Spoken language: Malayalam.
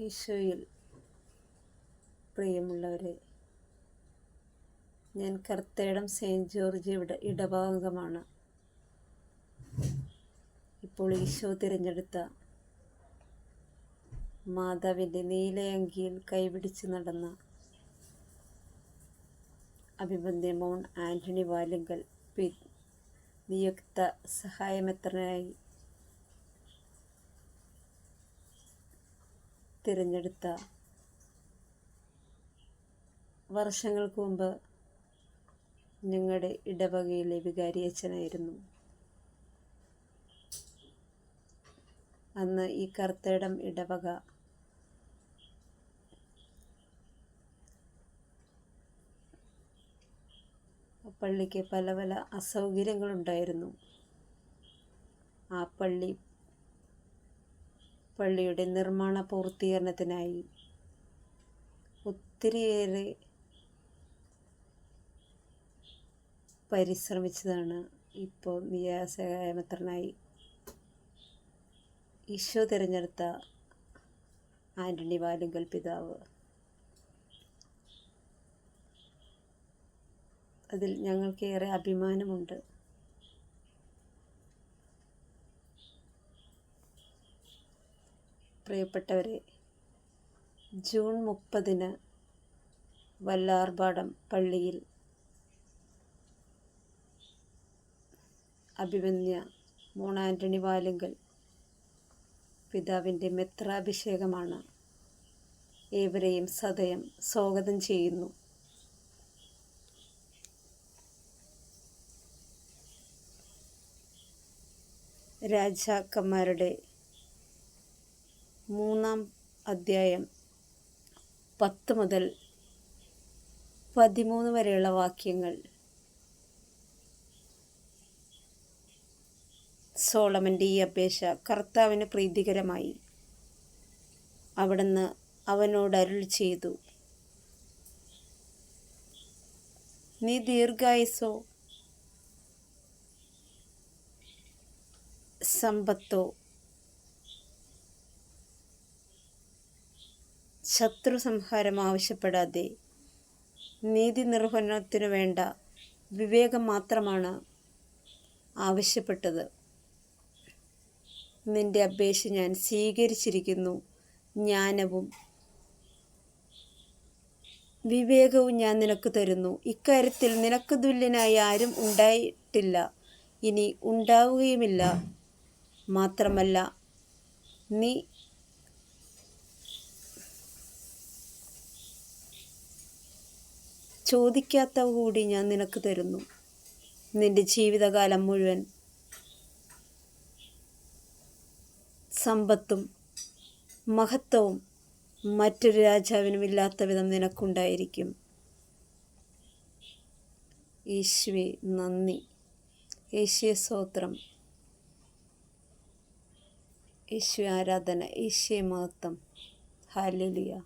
ഈശോയിൽ പ്രിയമുള്ളവരെ ഞാൻ കർത്തേടം സെയിന്റ് ജോർജ് ഇട ഇടഭാഗമാണ്. ഇപ്പോൾ ഈശോ തിരഞ്ഞെടുത്ത മാതാവിന്റെ നീലയങ്കിയിൽ കൈപിടിച്ച് നടന്ന അഭിബന്ധ്യ മോൺ ആന്റണി വാലുങ്കൽ പി നിയുക്ത സഹായമെത്രനായി തിരഞ്ഞെടുത്ത വർഷങ്ങൾക്ക് മുമ്പ് ഞങ്ങളുടെ ഇടവകയിലെ വികാരി അച്ഛനായിരുന്നു. അന്ന് ഈ കർത്തേടം ഇടവക പള്ളിക്ക് പല പല അസൗകര്യങ്ങളുണ്ടായിരുന്നു. ആ പള്ളി പള്ളിയുടെ നിർമ്മാണ പൂർത്തീകരണത്തിനായി ഒത്തിരിയേറെ പരിശ്രമിച്ചതാണ് ഇപ്പോൾ നിയാസകായമത്രനായി ഈശോ തിരഞ്ഞെടുത്ത ആന്റണി വാലുങ്കൽ പിതാവ്. അതിൽ ഞങ്ങൾക്കേറെ അഭിമാനമുണ്ട്. പ്രിയപ്പെട്ടവരെ ജൂൺ മുപ്പതിന് വല്ലാർപാടം പള്ളിയിൽ അഭിമന്യ മോൺ ആന്റണി വാലുങ്കൽ പിതാവിന്റെ മെത്രാഭിഷേകമാണ് ഏവരെയും സദയം സ്വാഗതം ചെയ്യുന്നു. രാജാക്കന്മാരുടെ മൂന്നാം അധ്യായം പത്ത് മുതൽ പതിമൂന്ന് വരെയുള്ള വാക്യങ്ങൾ. സോളമന്റെ ഈ അപേക്ഷ കർത്താവിന് പ്രീതികരമായി. അവിടുന്ന് അവനോട് അരുൾ ചെയ്തു നീ ദീർഘായുസോ സമ്പത്തോ ശത്രു സംഹാരം ആവശ്യപ്പെടാതെ നീതി നിർവഹണത്തിനു വേണ്ട വിവേകം മാത്രമാണ് ആവശ്യപ്പെട്ടത്. നിന്റെ അപേക്ഷ ഞാൻ സ്വീകരിച്ചിരിക്കുന്നു. ജ്ഞാനവും വിവേകവും ഞാൻ നിനക്ക് തരുന്നു. ഇക്കാര്യത്തിൽ നിനക്ക് തുല്യനായി ആരും ഉണ്ടായിട്ടില്ല. ഇനി ഉണ്ടാവുകയുമില്ല. മാത്രമല്ല നീ ചോദിക്കാത്തവ കൂടി ഞാൻ നിനക്ക് തരുന്നു. നിന്റെ ജീവിതകാലം മുഴുവൻ സമ്പത്തും മഹത്വവും മറ്റൊരു രാജാവിനും ഇല്ലാത്ത വിധം നിനക്കുണ്ടായിരിക്കും. ഈശ്വേ നന്ദി. യേശുവെ സ്തോത്രം. യേശു ആരാധന. മഹത്വം. ഹാലലിയ